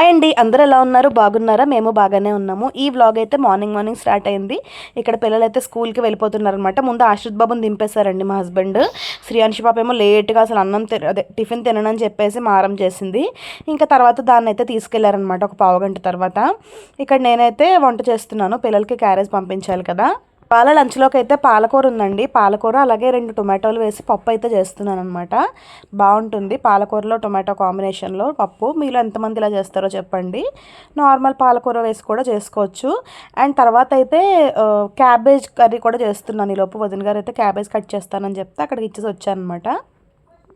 Hi అండి. అందరూ ఎలా ఉన్నారు? బాగున్నారా? మేము బాగానే ఉన్నాము. ఈ వ్లాగ్ అయితే మార్నింగ్ మార్నింగ్ స్టార్ట్ అయింది. ఇక్కడ పిల్లలు అయితే స్కూల్కి వెళ్ళిపోతున్నారు అనమాట ముందు ఆశ్రిత్ బాబుని దింపేశారండి మా హస్బెండ్. శ్రీయాంశి పాప ఏమో లేట్గా అసలు అన్నం అదే టిఫిన్ తిననని చెప్పేసి మారం చేసింది. ఇంకా తర్వాత దాన్ని అయితే తీసుకెళ్ళారనమాట ఒక పావు గంట తర్వాత. ఇక్కడ నేనైతే వంట చేస్తున్నాను. పిల్లలకి క్యారేజ్ పంపించాలి కదా. పాల లంచ్లోకి అయితే పాలకూర ఉందండి. పాలకూర అలాగే రెండు టొమాటోలు వేసి పప్పు అయితే చేస్తున్నాను అనమాట బాగుంటుంది. పాలకూరలో టొమాటో కాంబినేషన్లో పప్పు. మీలో ఎంతమంది ఇలా చేస్తారో చెప్పండి. నార్మల్ పాలకూర వేసి కూడా చేసుకోవచ్చు. అండ్ తర్వాత అయితే క్యాబేజ్ కర్రీ కూడా చేస్తున్నాను. ఈలోపు వదిన గారు అయితే క్యాబేజ్ కట్ చేస్తానని చెప్తే అక్కడికి ఇచ్చేసి వచ్చాను అనమాట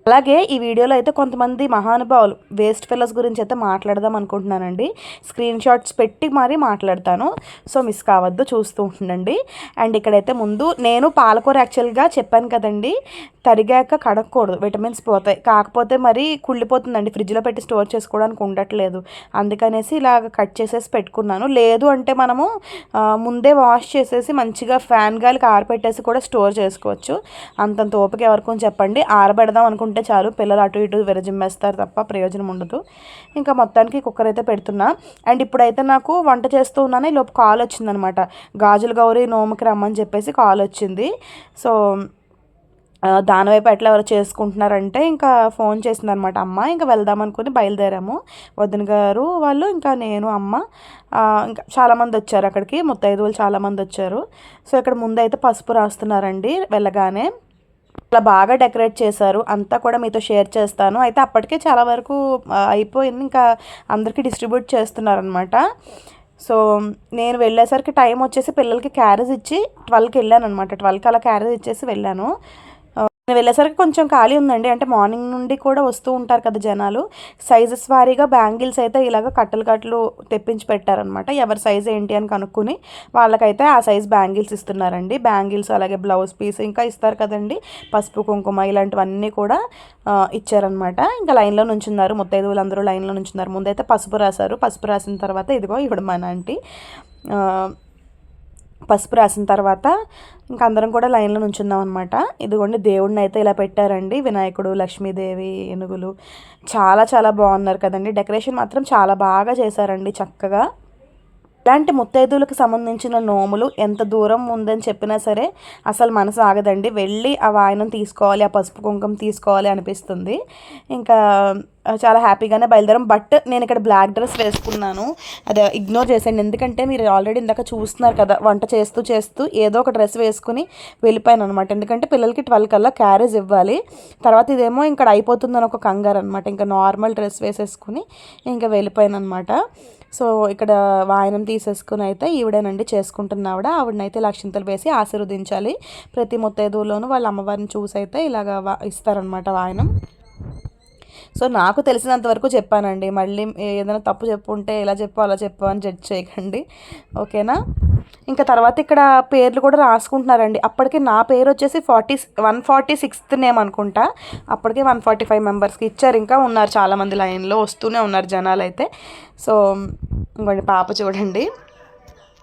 అలాగే ఈ వీడియోలో అయితే కొంతమంది మహానుభావులు వేస్ట్ ఫెలోస్ గురించి అయితే మాట్లాడదాం అనుకుంటున్నానండి. స్క్రీన్ షాట్స్ పెట్టి మరీ మాట్లాడతాను. సో మిస్ కావద్దు చూస్తూ ఉండండి. అండ్ ఇక్కడైతే ముందు నేను పాలకూర యాక్చువల్గా చెప్పాను కదండి. తరిగాక కడగకూడదు విటమిన్స్ పోతాయి. కాకపోతే మరి కుళ్ళిపోతుందండి ఫ్రిడ్జ్లో పెట్టి స్టోర్ చేసుకోవడానికి ఉండట్లేదు. అందుకనేసి ఇలాగ కట్ చేసేసి పెట్టుకున్నాను. లేదు అంటే మనము ముందే వాష్ చేసేసి మంచిగా ఫ్యాన్ గాలికి ఆరబెట్టేసి కూడా స్టోర్ చేసుకోవచ్చు. అంతంత ఓపిక ఎవరికి చెప్పండి. ఆరబెడదాం అనుకుంటున్నాను. ఉంటే చాలు పిల్లలు అటు ఇటు విరజిమ్మేస్తారు తప్ప ప్రయోజనం ఉండదు. ఇంకా మొత్తానికి కుక్కర్ అయితే పెడుతున్నా. అండ్ ఇప్పుడైతే నాకు వంట చేస్తూ ఉన్నాను ఈ లోపు కాల్ వచ్చిందనమాట. గాజుల గౌరీ నోముకి రమ్మని చెప్పేసి కాల్ వచ్చింది. సో దానివైపు దాని వైపు ఎట్లా ఎవరు చేసుకుంటున్నారంటే ఇంకా ఫోన్ చేసిందనమాట అమ్మ. ఇంకా వెళ్దాం అనుకుని బయలుదేరాము. వదిన గారు వాళ్ళు ఇంకా నేను అమ్మ ఇంకా చాలామంది వచ్చారు అక్కడికి. ముత్తైదువులు చాలామంది వచ్చారు. సో ఇక్కడ ముందైతే పసుపు రాస్తున్నారండి వెళ్ళగానే. అలా బాగా డెకరేట్ చేశారు. అంతా కూడా మీతో షేర్ చేస్తాను. అయితే అప్పటికే చాలా వరకు అయిపోయింది. ఇంకా అందరికీ డిస్ట్రిబ్యూట్ చేస్తున్నారనమాట సో నేను వెళ్ళేసరికి టైం వచ్చేసి పిల్లలకి క్యారేజ్ ఇచ్చి ట్వెల్వ్కి వెళ్ళాను అనమాట ట్వెల్వ్కి అలా క్యారేజ్ ఇచ్చేసి వెళ్ళాను. నేను వెళ్ళేసరికి కొంచెం ఖాళీ ఉందండి. అంటే మార్నింగ్ నుండి కూడా వస్తూ ఉంటారు కదా జనాలు. సైజెస్ వారీగా బ్యాంగిల్స్ అయితే ఇలాగ కట్టలు కట్టలు తెప్పించి పెట్టారనమాట ఎవరి సైజ్ ఏంటి అని కనుక్కొని వాళ్ళకైతే ఆ సైజ్ బ్యాంగిల్స్ ఇస్తున్నారండి. బ్యాంగిల్స్ అలాగే బ్లౌజ్ పీస్ ఇంకా ఇస్తారు కదండి. పసుపు కుంకుమ ఇలాంటివన్నీ కూడా ఇచ్చారనమాట ఇంకా లైన్లో నుంచున్నారు ముత్తైదువులు అందరూ లైన్లో నుంచున్నారు. ముందైతే పసుపు రాశారు. పసుపు రాసిన తర్వాత ఇదిగో ఇవిడ మన ఆంటీ. పసుపు రాసిన తర్వాత ఇంకా అందరం కూడా లైన్లో నుంచుందాం అనమాట ఇదిగోండి దేవుడిని అయితే ఇలా పెట్టారండి. వినాయకుడు లక్ష్మీదేవి ఏనుగులు. చాలా చాలా బాగున్నారు కదండి. డెకరేషన్ మాత్రం చాలా బాగా చేశారండి చక్కగా. ఇలాంటి ముత్తైదువులకు సంబంధించిన నోములు ఎంత దూరం ఉందని చెప్పినా సరే అసలు మనసు ఆగదండి. వెళ్ళి ఆ వాయనం తీసుకోవాలి ఆ పసుపు కుంకుమ తీసుకోవాలి అనిపిస్తుంది. ఇంకా చాలా హ్యాపీగానే బయలుదేరాం. బట్ నేను ఇక్కడ బ్లాక్ డ్రెస్ వేసుకున్నాను. అదే ఇగ్నోర్ చేసాను ఎందుకంటే మీరు ఆల్రెడీ ఇందాక చూస్తున్నారు కదా వంట చేస్తూ చేస్తూ ఏదో ఒక డ్రెస్ వేసుకుని వెళ్ళిపోయాను అనమాట ఎందుకంటే పిల్లలకి ట్వెల్వ్ కల్లా క్యారేజ్ ఇవ్వాలి. తర్వాత ఇదేమో ఇక్కడ అయిపోతుందని ఒక కంగారు అనమాట ఇంకా నార్మల్ డ్రెస్ వేసేసుకుని ఇంకా వెళ్ళిపోయాను అనమాట సో ఇక్కడ వాయనం తీసేసుకుని అయితే ఈవిడేనండి చేసుకుంటున్న ఆవిడ. ఆవిడనైతే లక్షింతలు వేసి ఆశీర్వదించాలి. ప్రతి ముత్తైదువులోనూ వాళ్ళ అమ్మవారిని చూసి అయితే ఇలాగ ఇస్తారనమాట వాయనం. సో నాకు తెలిసినంత వరకు చెప్పానండి. మళ్ళీ ఏదైనా తప్పు చెప్పుంటే ఇలా చెప్పు అలా చెప్పు అని జడ్జ్ చేయకండి. ఓకేనా? ఇంకా తర్వాత ఇక్కడ పేర్లు కూడా రాసుకుంటున్నారండి. అప్పటికి నా పేరు వచ్చేసి forty one forty sixth name అనుకుంటా. అప్పటికే వన్ ఫార్టీ ఫైవ్ మెంబర్స్కి ఇచ్చారు. ఇంకా ఉన్నారు చాలామంది లైన్లో వస్తూనే ఉన్నారు జనాలు అయితే సో ఇంకోటి పాప చూడండి.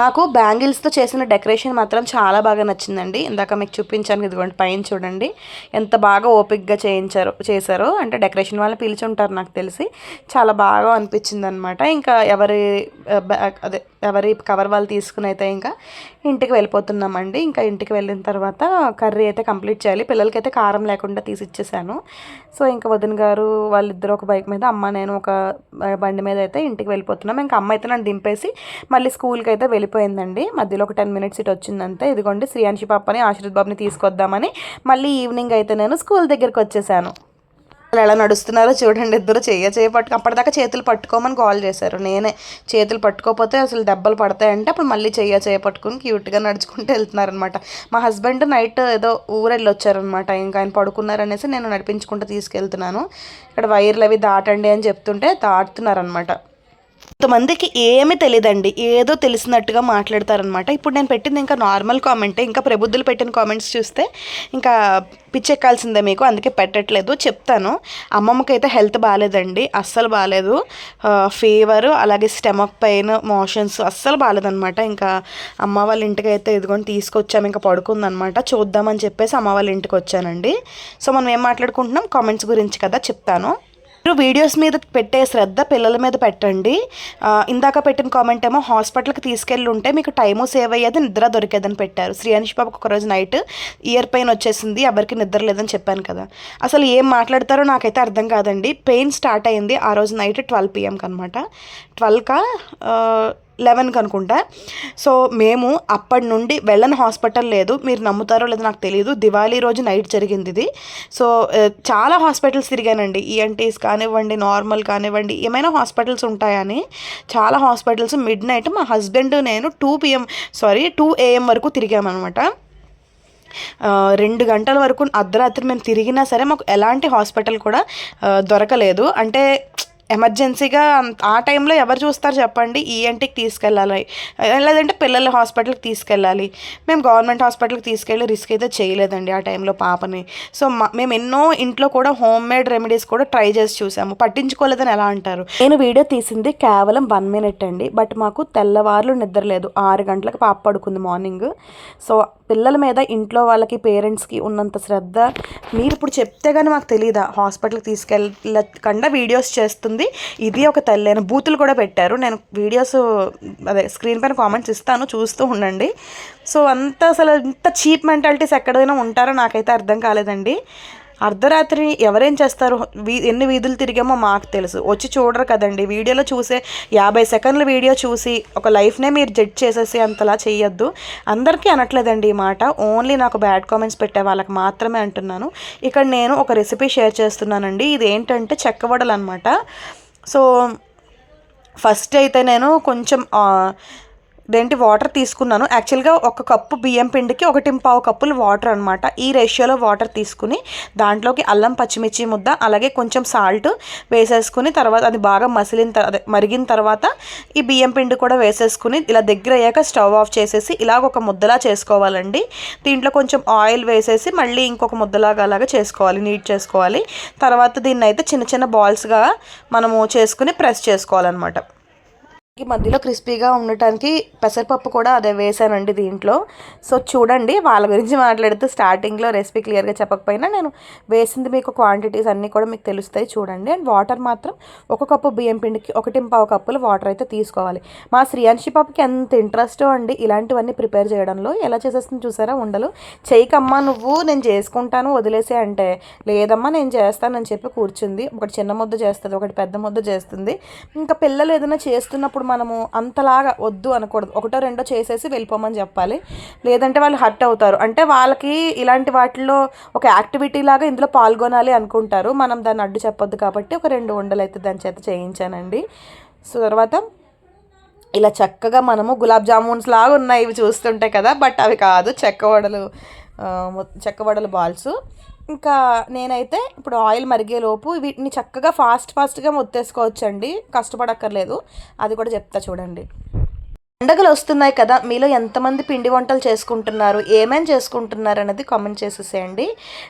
నాకు బ్యాంగిల్స్తో చేసిన డెకరేషన్ మాత్రం చాలా బాగా నచ్చిందండి. ఇందాక మీకు చూపించాను ఇదిగోండి పైన చూడండి. ఎంత బాగా ఓపిక్గా చేయించారు చేశారో. అంటే డెకరేషన్ వాళ్ళని పిలిచి ఉంటారు నాకు తెలిసి. చాలా బాగా అనిపించింది అనమాట ఇంకా ఎవరి బ్యా- అదే ఎవరి కవర్ వాళ్ళు తీసుకుని అయితే ఇంకా ఇంటికి వెళ్ళిపోతున్నామండి. ఇంకా ఇంటికి వెళ్ళిన తర్వాత కర్రీ అయితే కంప్లీట్ చేయాలి. పిల్లలకి అయితే కారం లేకుండా తీసి ఇచ్చేసాను సో ఇంకా వదిన గారు వాళ్ళిద్దరు ఒక బైక్ మీద అమ్మ నేను ఒక బండి మీద అయితే ఇంటికి వెళ్ళిపోతున్నాం. ఇంకా అమ్మ అయితే నన్ను దింపేసి మళ్ళీ స్కూల్కి అయితే అయిపోయిందండి. మధ్యలో ఒక టెన్ మినిట్స్ ఇటు వచ్చిందంతే. ఇదిగోండి శ్రీయాంశి పాపని ఆశ్రిత్ బాబుని తీసుకొద్దామని మళ్ళీ ఈవినింగ్ అయితే నేను స్కూల్ దగ్గరికి వచ్చేసాను. వాళ్ళు ఎలా నడుస్తున్నారో చూడండి ఇద్దరు చెయ్య చేయ పట్టుకు అప్పటిదాకా చేతులు పట్టుకోమని కాల్ చేశారు. నేనే చేతులు పట్టుకోకపోతే అసలు దెబ్బలు పడతాయంటే అప్పుడు మళ్ళీ చెయ్య చేయ పట్టుకుని క్యూట్గా నడుచుకుంటూ వెళ్తున్నారనమాట మా హస్బెండ్ నైట్ ఏదో ఊరెళ్ళి వచ్చారనమాట ఇంకా ఆయన పడుకున్నారనేసి నేను నడిపించుకుంటూ తీసుకెళ్తున్నాను. ఇక్కడ వైర్లు అవి దాటండి అని చెప్తుంటే దాటుతున్నారనమాట కొంతమందికి ఏమీ తెలియదండి ఏదో తెలిసినట్టుగా మాట్లాడతారనమాట ఇప్పుడు నేను పెట్టింది ఇంకా నార్మల్ కామెంటే ఇంకా ప్రబుద్ధులు పెట్టిన కామెంట్స్ చూస్తే ఇంకా పిచ్చెక్కాల్సిందే మీకు. అందుకే పెట్టట్లేదు. చెప్తాను. అమ్మమ్మకి అయితే హెల్త్ బాగాలేదండి అస్సలు బాగాలేదు ఫీవర్ అలాగే స్టమక్ పెయిన్ మోషన్స్ అస్సలు బాగాలేదనమాట ఇంకా అమ్మ వాళ్ళ ఇంటికి అయితే ఇదిగోని తీసుకొచ్చాము. ఇంకా పడుకుందనమాట చూద్దామని చెప్పేసి అమ్మ వాళ్ళ ఇంటికి వచ్చానండి సో మనం ఏం మాట్లాడుకుంటున్నాం? కామెంట్స్ గురించి కదా చెప్తాను. మీరు వీడియోస్ మీద పెట్టే శ్రద్ధ పిల్లల మీద పెట్టండి. ఇందాక పెట్టిన కామెంట్ ఏమో హాస్పిటల్కి తీసుకెళ్ళి ఉంటే మీకు టైము సేవ్ అయ్యేది నిద్ర దొరికేదని పెట్టారు. శ్రీ అనిష్ బాబుకి ఒకరోజు నైట్ ఇయర్ పెయిన్ వచ్చేసింది ఎవరికి నిద్ర లేదని చెప్పాను కదా. అసలు ఏం మాట్లాడతారో నాకైతే అర్థం కాదండి. పెయిన్ స్టార్ట్ అయింది ఆ రోజు నైట్ ట్వెల్వ్ పిఎంకి అనమాట ట్వెల్వ్కా లెవెన్కి అనుకుంటా సో మేము అప్పటి నుండి వెళ్ళని హాస్పిటల్ లేదు. మీరు నమ్ముతారో లేదో నాకు తెలియదు దివాళీ రోజు నైట్ జరిగింది ఇది. సో చాలా హాస్పిటల్స్ తిరిగానండి. ఈఎన్టీస్ కానివ్వండి నార్మల్ కానివ్వండి ఏమైనా హాస్పిటల్స్ ఉంటాయని. చాలా హాస్పిటల్స్ మిడ్ నైట్ మా హస్బెండ్ నేను two PM sorry two AM వరకు తిరిగామన్నమాట. రెండు గంటల వరకు అర్ధరాత్రి మేము తిరిగినా సరే మాకు ఎలాంటి హాస్పిటల్ కూడా దొరకలేదు. అంటే ఎమర్జెన్సీగా ఆ టైంలో ఎవరు చూస్తారు చెప్పండి? ఈఎన్టీకి తీసుకెళ్ళాలి. లేదంటే పిల్లల హాస్పిటల్కి తీసుకెళ్ళాలి. మేము గవర్నమెంట్ హాస్పిటల్కి తీసుకెళ్ళి రిస్క్ అయితే చేయలేదండి ఆ టైంలో పాపని. సో మా మేము ఎన్నో ఇంట్లో కూడా హోమ్ మేడ్ రెమెడీస్ కూడా ట్రై చేసి చూసాము. పట్టించుకోలేదని ఎలా అంటారు? నేను వీడియో తీసింది కేవలం వన్ మినిట్ అండి. బట్ మాకు తెల్లవారులు నిద్ర లేదు. ఆరు గంటలకు పాప పడుకుంది మార్నింగ్. సో పిల్లల మీద ఇంట్లో వాళ్ళకి పేరెంట్స్కి ఉన్నంత శ్రద్ధ. మీరు ఇప్పుడు చెప్తే కానీ మాకు తెలియదా హాస్పిటల్కి తీసుకెళ్ళకుండా వీడియోస్ చేస్తుంది ఇది ఒక తల్లి అని బూతులు కూడా పెట్టారు. నేను వీడియోస్ అదే స్క్రీన్ పైన కామెంట్స్ ఇస్తాను చూస్తూ ఉండండి. సో అంత అసలు ఇంత చీప్ మెంటాలిటీస్ ఎక్కడైనా ఉంటారో నాకైతే అర్థం కాలేదండి. అర్ధరాత్రి ఎవరేం చేస్తారు? వీ ఎన్ని వీధులు తిరిగామో మాకు తెలుసు. వచ్చి చూడరు కదండి. వీడియోలో చూసే యాభై సెకండ్ల వీడియో చూసి ఒక లైఫ్నే మీరు జడ్జ్ చేసేసి అంతలా చేయొద్దు అందరికీ అనట్లేదండి ఈ మాట. ఓన్లీ నాకు బ్యాడ్ కామెంట్స్ పెట్టే వాళ్ళకి మాత్రమే అంటున్నాను. ఇక్కడ నేను ఒక రెసిపీ షేర్ చేస్తున్నానండి. ఇది ఏంటంటే చెక్కవడలు అనమాట సో ఫస్ట్ అయితే నేను కొంచెం ఇదేంటి వాటర్ తీసుకున్నాను. యాక్చువల్గా ఒక కప్పు బియ్యం పిండికి ఒకటి పావు కప్పులు వాటర్ అనమాట ఈ రేషియోలో వాటర్ తీసుకుని దాంట్లోకి అల్లం పచ్చిమిర్చి ముద్ద అలాగే కొంచెం సాల్ట్ వేసేసుకుని తర్వాత అది బాగా మసిలిన అదే మరిగిన తర్వాత ఈ బియ్యం పిండి కూడా వేసేసుకుని ఇలా దగ్గర అయ్యాక స్టవ్ ఆఫ్ చేసేసి ఇలాగ ఒక ముద్దలా చేసుకోవాలండి. దీంట్లో కొంచెం ఆయిల్ వేసేసి మళ్ళీ ఇంకొక ముద్దలాగా అలాగా చేసుకోవాలి నీట్ చేసుకోవాలి. తర్వాత దీన్ని అయితే చిన్న చిన్న బాల్స్గా మనము చేసుకుని ప్రెస్ చేసుకోవాలన్నమాట. ఈ మధ్యలో క్రిస్పీగా ఉండటానికి పెసరపప్పు కూడా అదే వేసానండి దీంట్లో. సో చూడండి వాళ్ళ గురించి మాట్లాడితే స్టార్టింగ్లో రెసిపీ క్లియర్గా చెప్పకపోయినా నేను వేసింది మీకు క్వాంటిటీస్ అన్నీ కూడా మీకు తెలుస్తాయి చూడండి. అండ్ వాటర్ మాత్రం ఒక కప్పు బియ్యం పిండికి ఒకటి పావు కప్పులు వాటర్ అయితే తీసుకోవాలి. మా శ్రీయాన్షి పాపకి ఎంత ఇంట్రెస్ట్ అండి ఇలాంటివన్నీ ప్రిపేర్ చేయడంలో? ఎలా చేసేస్తుంది చూసారా ఉండలు? చేయకమ్మా నువ్వు నేను చేసుకుంటాను వదిలేసే అంటే. లేదమ్మా నేను చేస్తానని చెప్పి కూర్చుంది. ఒకటి చిన్న ముద్ద చేస్తుంది ఒకటి పెద్ద ముద్ద చేస్తుంది. ఇంకా పిల్లలు ఏదైనా చేస్తున్నప్పుడు మనము అంతలాగా వద్దు అనకూడదు. ఒకటో రెండో చేసేసి వెళ్ళిపోమని చెప్పాలి. లేదంటే వాళ్ళు హర్ట్ అవుతారు. అంటే వాళ్ళకి ఇలాంటి వాటిల్లో ఒక యాక్టివిటీ లాగా ఇందులో పాల్గొనాలి అనుకుంటారు. మనం దాన్ని అడ్డు చెప్పొద్దు కాబట్టి ఒక రెండు ఉండలు అయితే దాని చేత చేయించానండి. సో తర్వాత ఇలా చక్కగా మనము గులాబ్ జామున్స్ లాగా ఉన్నాయి. ఇవి చూస్తుంటే కదా. బట్ అవి కాదు. చెక్క వడలు చెక్క వడలు బాల్స్. ఇంకా నేనైతే ఇప్పుడు ఆయిల్ మరిగేలోపు వీటిని చక్కగా ఫాస్ట్ ఫాస్ట్గా మొత్తేసుకోవచ్చండి. కష్టపడక్కర్లేదు. అది కూడా చెప్తా చూడండి. పండగలు వస్తున్నాయి కదా మీలో ఎంతమంది పిండి వంటలు చేసుకుంటున్నారు ఏమేమి చేసుకుంటున్నారు అనేది కామెంట్ చేసేసేయండి.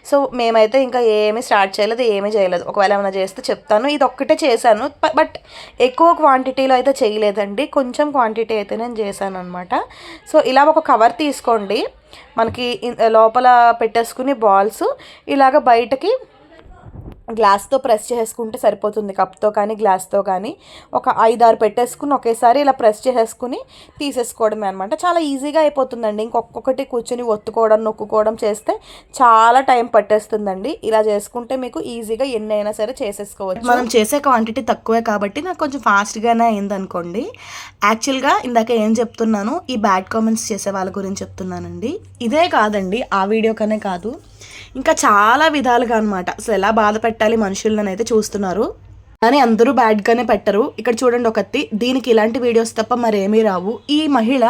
సో మేమైతే ఇంకా ఏమీ స్టార్ట్ చేయలేదు ఏమీ చేయలేదు. ఒకవేళ ఏమైనా చేస్తే చెప్తాను. ఇది ఒక్కటే చేశాను బట్ ఎక్కువ క్వాంటిటీలో అయితే చేయలేదండి. కొంచెం క్వాంటిటీ అయితే నేను చేశాను అనమాట సో ఇలా ఒక కవర్ తీసుకోండి. మనకి లోపల పెట్టేసుకుని బాల్స్ ఇలాగ బయటకి గ్లాస్తో ప్రెస్ చేసుకుంటే సరిపోతుంది కప్తో కానీ గ్లాస్తో కానీ. ఒక ఐదారు పెట్టేసుకుని ఒకేసారి ఇలా ప్రెస్ చేసేసుకుని తీసేసుకోవడమే అనమాట చాలా ఈజీగా అయిపోతుందండి. ఇంకొకటి కూర్చొని ఒత్తుకోవడం నొక్కుకోవడం చేస్తే చాలా టైం పట్టేస్తుందండి. ఇలా చేసుకుంటే మీకు ఈజీగా ఎన్ని అయినా సరే చేసేసుకోవచ్చు. మనం చేసే క్వాంటిటీ తక్కువే కాబట్టి నాకు కొంచెం ఫాస్ట్గానే అయింది అనుకోండి యాక్చువల్గా ఇందాక ఏం చెప్తున్నాను ఈ బ్యాడ్ కామెంట్స్ చేసే వాళ్ళ గురించి చెప్తున్నానండి. ఇదే కాదండి ఆ వీడియో కానే కాదు. ఇంకా చాలా విధాలుగా అనమాట అసలు ఎలా బాధ పెట్టాలి మనుషులను అయితే చూస్తున్నారు. కానీ అందరూ బ్యాడ్గానే పెట్టరు. ఇక్కడ చూడండి ఒకటి దీనికి ఇలాంటి వీడియోస్ తప్ప మరేమీ రావు. ఈ మహిళ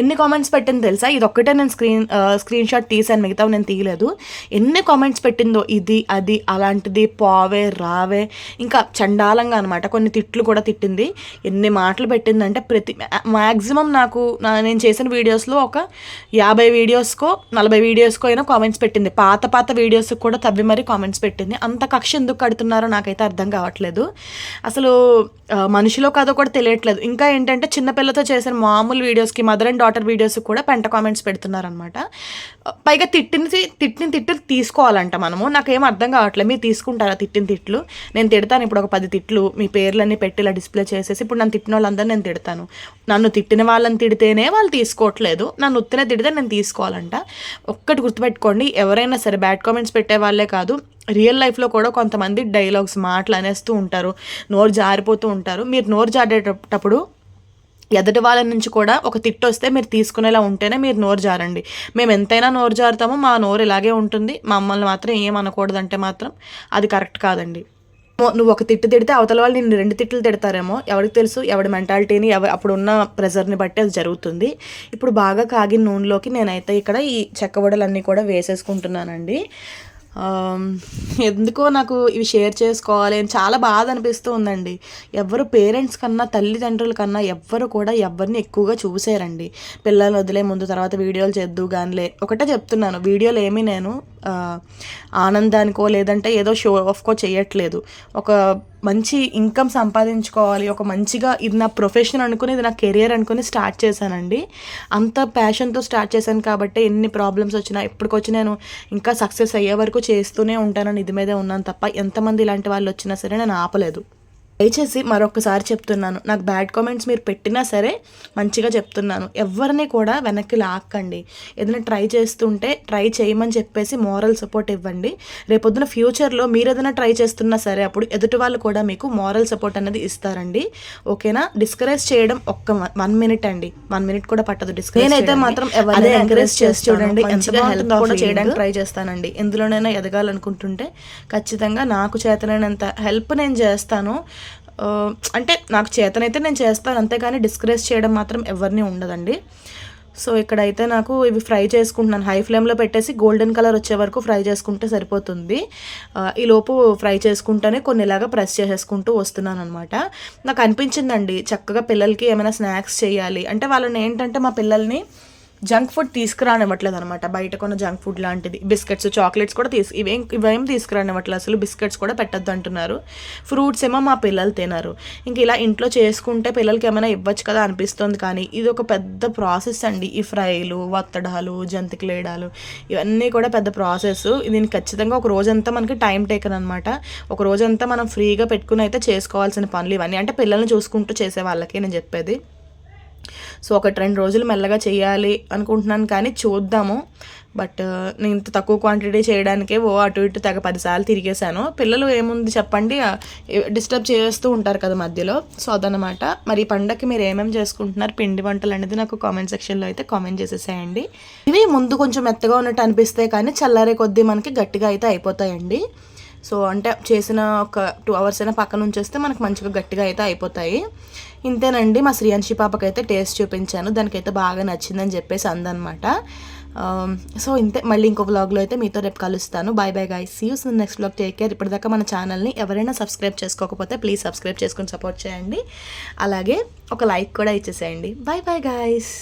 ఎన్ని కామెంట్స్ పెట్టింది తెలుసా? ఇది ఒక్కటే నేను స్క్రీన్ స్క్రీన్ షాట్ తీసాను మిగతా నేను తీయలేదు. ఎన్ని కామెంట్స్ పెట్టిందో ఇది అది అలాంటిది పావే రావే ఇంకా చండాలంగా అనమాట కొన్ని తిట్లు కూడా తిట్టింది. ఎన్ని మాటలు పెట్టిందంటే ప్రతి మ్యాక్సిమం నాకు నేను చేసిన వీడియోస్లో ఒక యాభై వీడియోస్కో నలభై వీడియోస్కో అయినా కామెంట్స్ పెట్టింది. పాత పాత వీడియోస్కి కూడా తవ్వి మరీ కామెంట్స్ పెట్టింది. అంత కక్ష ఎందుకు కడుతున్నారో నాకైతే అర్థం కావట్లేదు. అసలు మనిషిలో కాదో కూడా తెలియట్లేదు. ఇంకా ఏంటంటే చిన్నపిల్లతో చేసిన మామూలు వీడియోస్కి మదర్ అండ్ డాటర్ వీడియోస్ కూడా పెంట కామెంట్స్ పెడుతున్నారనమాట పైగా తిట్టిన తిట్టిన తిట్లు తీసుకోవాలంట మనము. నాకేం అర్థం కావట్లేదు. మీరు తీసుకుంటారా తిట్టిన తిట్లు? నేను తిడతాను ఇప్పుడు ఒక పది తిట్లు మీ పేర్లన్నీ పెట్టి ఇలా డిస్ప్లే చేసేసి ఇప్పుడు నన్ను తిట్టిన వాళ్ళందరూ నేను తిడతాను. నన్ను తిట్టిన వాళ్ళని తిడితేనే వాళ్ళు తీసుకోవట్లేదు. నన్ను ఉత్తినే తిడితే నేను తీసుకోవాలంట. ఒక్కటి గుర్తుపెట్టుకోండి ఎవరైనా సరే బ్యాడ్ కామెంట్స్ పెట్టే వాళ్ళే కాదు. రియల్ లైఫ్లో కూడా కొంతమంది డైలాగ్స్ మాటలు అనేస్తూ ఉంటారు. నోరు జారిపోతూ ఉంటారు. మీరు నోరు జారేటప్పుడు ఎదుటి వాళ్ళ నుంచి కూడా ఒక తిట్టు వస్తే మీరు తీసుకునేలా ఉంటేనే మీరు నోరు జారండి. మేము ఎంతైనా నోరు జారుతామో మా నోరు ఇలాగే ఉంటుంది. మమ్మల్ని మాత్రం ఏం అనకూడదంటే మాత్రం అది కరెక్ట్ కాదండి. నువ్వు ఒక తిట్టు తిడితే అవతల వాళ్ళు నిన్ను రెండు తిట్లు తిడతారేమో. ఎవరికి తెలుసు? ఎవడి మెంటాలిటీని ఎవ అప్పుడు ఉన్న ప్రెజర్ని బట్టి అది జరుగుతుంది. ఇప్పుడు బాగా కాగిన నూనెలోకి నేనైతే ఇక్కడ ఈ చెక్కవడలన్నీ కూడా వేసేసుకుంటున్నానండి. ఎందుకో నాకు ఇవి షేర్ చేసుకోవాలి అని చాలా బాధ అనిపిస్తూ ఉందండి. ఎవరు పేరెంట్స్ కన్నా తల్లిదండ్రుల కన్నా ఎవ్వరు కూడా ఎవరిని ఎక్కువగా చూసారండి. పిల్లలు వదిలే ముందు తర్వాత వీడియోలు చేద్దు కానిలే ఒకటే చెప్తున్నాను వీడియోలు ఏమీ నేను ఆనందానికో లేదంటే ఏదో షో ఆఫ్కో చేయట్లేదు. ఒక మంచి ఇన్కమ్ సంపాదించుకోవాలి ఒక మంచిగా ఇది నా ప్రొఫెషన్ అనుకుని ఇది నా కెరియర్ అనుకుని స్టార్ట్ చేశానండి. అంత ప్యాషన్తో స్టార్ట్ చేశాను కాబట్టి ఎన్ని ప్రాబ్లమ్స్ వచ్చినా ఎప్పటికొచ్చి నేను ఇంకా సక్సెస్ అయ్యే వరకు చేస్తూనే ఉంటానని ఇది మీదే ఉన్నాను తప్ప ఎంతమంది ఇలాంటి వాళ్ళు వచ్చినా సరే నేను ఆపలేదు. దయచేసి మరొకసారి చెప్తున్నాను. నాకు బ్యాడ్ కామెంట్స్ మీరు పెట్టినా సరే మంచిగా చెప్తున్నాను. ఎవరిని కూడా వెనక్కి లాక్కండి. ఏదైనా ట్రై చేస్తుంటే ట్రై చేయమని చెప్పేసి మోరల్ సపోర్ట్ ఇవ్వండి. రేపొద్దున ఫ్యూచర్లో మీరు ఏదైనా ట్రై చేస్తున్నా సరే అప్పుడు ఎదుటి వాళ్ళు కూడా మీకు మోరల్ సపోర్ట్ అనేది ఇస్తారండి. ఓకేనా? డిస్కరేజ్ చేయడం ఒక్క వన్ మినిట్ అండి. వన్ మినిట్ కూడా పట్టదు డిస్కరేజ్ నేనైతే మాత్రం ఎవరైనా ఎంకరేజ్ చేసి చూడండి హెల్ప్ కూడా చేయడానికి ట్రై చేస్తానండి. ఎందులోనైనా ఎదగాలనుకుంటుంటే ఖచ్చితంగా నాకు చేతనైనంత హెల్ప్ నేను చేస్తాను. అంటే నాకు చేతనైతే నేను చేస్తాను అంతేగాని డిస్కరేజ్ చేయడం మాత్రం ఎవరిని ఉండదండి. సో ఇక్కడైతే నాకు ఇవి ఫ్రై చేసుకుంటున్నాను. హై ఫ్లేమ్లో పెట్టేసి గోల్డెన్ కలర్ వచ్చే వరకు ఫ్రై చేసుకుంటే సరిపోతుంది. ఈ లోపు ఫ్రై చేసుకుంటూనే కొన్ని ఇలాగా ప్రెస్ చేసేసుకుంటూ వస్తున్నాను అనమాట నాకు అనిపించిందండి చక్కగా పిల్లలకి ఏమైనా స్నాక్స్ చేయాలి. అంటే వాళ్ళని ఏంటంటే మా పిల్లల్ని జంక్ ఫుడ్ తీసుకురానివ్వట్లేదు అనమాట బయట కొన్న జంక్ ఫుడ్ లాంటిది. బిస్కెట్స్ చాక్లెట్స్ కూడా తీసు ఇవేం ఇవేం తీసుకురానివ్వట్లేదు అసలు. బిస్కెట్స్ కూడా పెట్టద్దు అంటున్నారు. ఫ్రూట్స్ ఏమో మా పిల్లలు తినరు. ఇంక ఇలా ఇంట్లో చేసుకుంటే పిల్లలకి ఏమైనా ఇవ్వచ్చు కదా అనిపిస్తుంది కానీ ఇది ఒక పెద్ద ప్రాసెస్ అండి. ఈ ఫ్రైలు వత్తడాలు జంతికలేడాలు ఇవన్నీ కూడా పెద్ద ప్రాసెస్. దీనికి ఖచ్చితంగా ఒక రోజంతా మనకి టైం టేకన్ అనమాట ఒక రోజంతా మనం ఫ్రీగా పెట్టుకుని అయితే చేసుకోవాల్సిన పనులు ఇవన్నీ. అంటే పిల్లల్ని చూసుకుంటూ చేసే వాళ్ళకి నేను చెప్పేది. సో ఒకటి రెండు రోజులు మెల్లగా చేయాలి అనుకుంటున్నాను కానీ చూద్దాము. బట్ నేను ఇంత తక్కువ క్వాంటిటీ చేయడానికే ఓ అటు ఇటు తెగ పదిసార్లు తిరిగేశాను. పిల్లలు ఏముంది చెప్పండి డిస్టర్బ్ చేస్తూ ఉంటారు కదా మధ్యలో. సో అదనమాట మరి పండగకి మీరు ఏమేమి చేసుకుంటున్నారు? పిండి వంటలు అనేది నాకు కామెంట్ సెక్షన్లో అయితే కామెంట్ చేసేసేయండి. ఇవి ముందు కొంచెం మెత్తగా ఉన్నట్టు అనిపిస్తాయి కానీ చల్లారే కొద్దీ మనకి గట్టిగా అయితే అయిపోతాయండి. సో అంటే చేసిన ఒక టూ అవర్స్ అయినా పక్కన ఉంచేస్తే మనకు మంచిగా గట్టిగా అయితే అయిపోతాయి. ఇంతేనండి మా శ్రీయాంశి పాపకైతే టేస్ట్ చూపించాను. దానికైతే బాగా నచ్చిందని చెప్పేసి అందనమాట. సో ఇంతే మళ్ళీ ఇంకో వ్లాగ్లో అయితే మీతో రేపు కలుస్తాను. Bye bye guys see you next vlog take care ఇప్పటిదాకా మన ఛానల్ని ఎవరైనా సబ్స్క్రైబ్ చేసుకోకపోతే ప్లీజ్ సబ్స్క్రైబ్ చేసుకొని సపోర్ట్ చేయండి. అలాగే ఒక లైక్ కూడా ఇచ్చేసేయండి. Bye bye guys